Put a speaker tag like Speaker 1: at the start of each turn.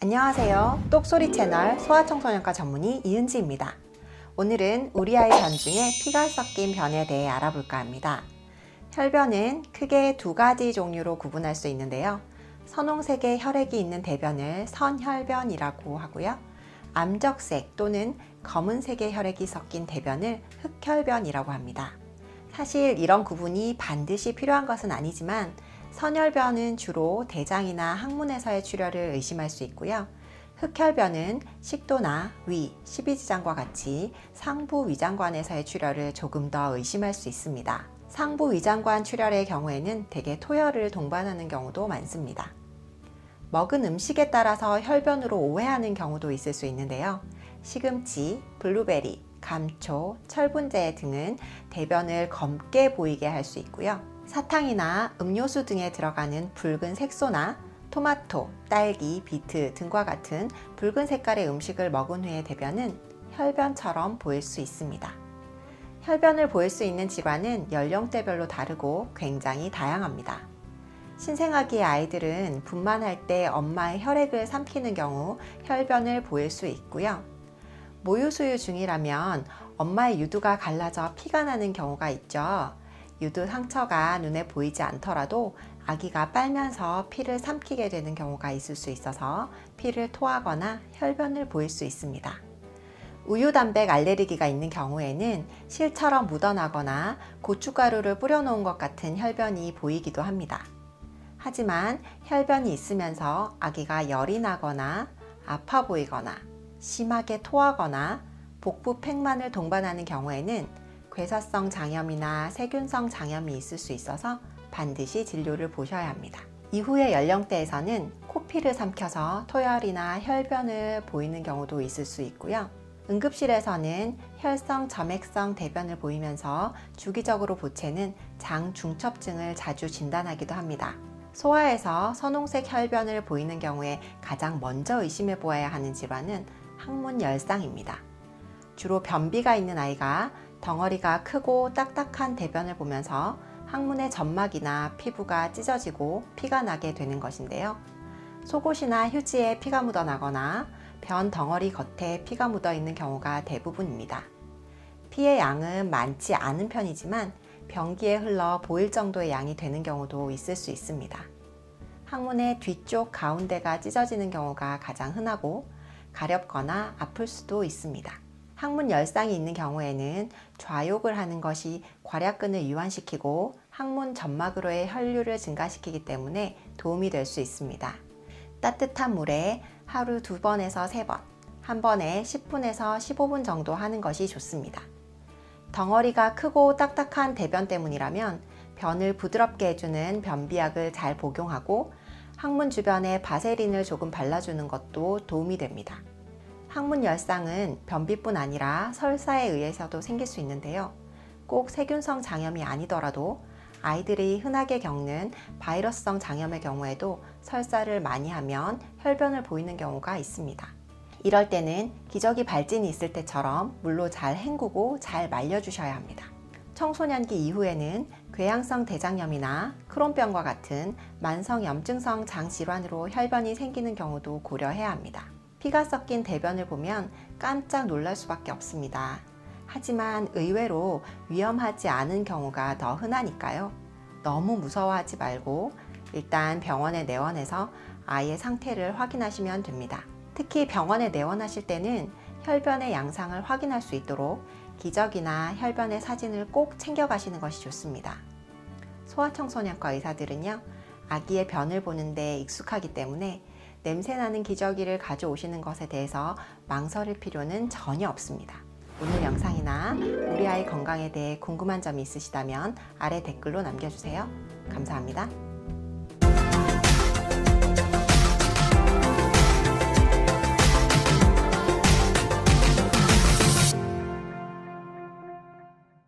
Speaker 1: 안녕하세요. 똑소리 채널 소아청소년과 전문의 이은지입니다. 오늘은 우리 아이 변 중에 피가 섞인 변에 대해 알아볼까 합니다. 혈변은 크게 두 가지 종류로 구분할 수 있는데요. 선홍색의 혈액이 있는 대변을 선혈변이라고 하고요. 암적색 또는 검은색의 혈액이 섞인 대변을 흑혈변이라고 합니다. 사실 이런 구분이 반드시 필요한 것은 아니지만 선혈변은 주로 대장이나 항문에서의 출혈을 의심할 수 있고요. 흑혈변은 식도나 위, 십이지장과 같이 상부 위장관에서의 출혈을 조금 더 의심할 수 있습니다. 상부 위장관 출혈의 경우에는 대개 토혈을 동반하는 경우도 많습니다. 먹은 음식에 따라서 혈변으로 오해하는 경우도 있을 수 있는데요. 시금치, 블루베리, 감초, 철분제 등은 대변을 검게 보이게 할 수 있고요. 사탕이나 음료수 등에 들어가는 붉은 색소나 토마토, 딸기, 비트 등과 같은 붉은 색깔의 음식을 먹은 후의 대변은 혈변처럼 보일 수 있습니다. 혈변을 보일 수 있는 질환은 연령대별로 다르고 굉장히 다양합니다. 신생아기의 아이들은 분만할 때 엄마의 혈액을 삼키는 경우 혈변을 보일 수 있고요. 모유수유 중이라면 엄마의 유두가 갈라져 피가 나는 경우가 있죠. 유두 상처가 눈에 보이지 않더라도 아기가 빨면서 피를 삼키게 되는 경우가 있을 수 있어서 피를 토하거나 혈변을 보일 수 있습니다. 우유 단백 알레르기가 있는 경우에는 실처럼 묻어나거나 고춧가루를 뿌려놓은 것 같은 혈변이 보이기도 합니다. 하지만 혈변이 있으면서 아기가 열이 나거나 아파 보이거나 심하게 토하거나 복부 팽만을 동반하는 경우에는 괴사성 장염이나 세균성 장염이 있을 수 있어서 반드시 진료를 보셔야 합니다. 이후의 연령대에서는 코피를 삼켜서 토열이나 혈변을 보이는 경우도 있을 수 있고요. 응급실에서는 혈성 점액성 대변을 보이면서 주기적으로 보채는 장 중첩증을 자주 진단하기도 합니다. 소아에서 선홍색 혈변을 보이는 경우에 가장 먼저 의심해 보아야 하는 질환은 항문 열상입니다. 주로 변비가 있는 아이가 덩어리가 크고 딱딱한 대변을 보면서 항문의 점막이나 피부가 찢어지고 피가 나게 되는 것인데요. 속옷이나 휴지에 피가 묻어나거나 변 덩어리 겉에 피가 묻어 있는 경우가 대부분입니다. 피의 양은 많지 않은 편이지만 변기에 흘러 보일 정도의 양이 되는 경우도 있을 수 있습니다. 항문의 뒤쪽 가운데가 찢어지는 경우가 가장 흔하고 가렵거나 아플 수도 있습니다. 항문 열상이 있는 경우에는 좌욕을 하는 것이 괄약근을 이완시키고 항문 점막으로의 혈류를 증가시키기 때문에 도움이 될 수 있습니다. 따뜻한 물에 하루 두 번에서 세 번, 한 번에 10분에서 15분 정도 하는 것이 좋습니다. 덩어리가 크고 딱딱한 대변 때문이라면 변을 부드럽게 해주는 변비약을 잘 복용하고 항문 주변에 바세린을 조금 발라주는 것도 도움이 됩니다. 항문 열상은 변비뿐 아니라 설사에 의해서도 생길 수 있는데요. 꼭 세균성 장염이 아니더라도 아이들이 흔하게 겪는 바이러스성 장염의 경우에도 설사를 많이 하면 혈변을 보이는 경우가 있습니다. 이럴 때는 기저귀 발진이 있을 때처럼 물로 잘 헹구고 잘 말려주셔야 합니다. 청소년기 이후에는 궤양성 대장염이나 크론병과 같은 만성 염증성 장 질환으로 혈변이 생기는 경우도 고려해야 합니다. 피가 섞인 대변을 보면 깜짝 놀랄 수밖에 없습니다. 하지만 의외로 위험하지 않은 경우가 더 흔하니까요. 너무 무서워하지 말고 일단 병원에 내원해서 아이의 상태를 확인하시면 됩니다. 특히 병원에 내원하실 때는 혈변의 양상을 확인할 수 있도록 기저귀나 혈변의 사진을 꼭 챙겨가시는 것이 좋습니다. 소아청소년과 의사들은요, 아기의 변을 보는데 익숙하기 때문에 냄새나는 기저귀를 가져오시는 것에 대해서 망설일 필요는 전혀 없습니다. 오늘 영상이나 우리 아이 건강에 대해 궁금한 점이 있으시다면 아래 댓글로 남겨주세요. 감사합니다.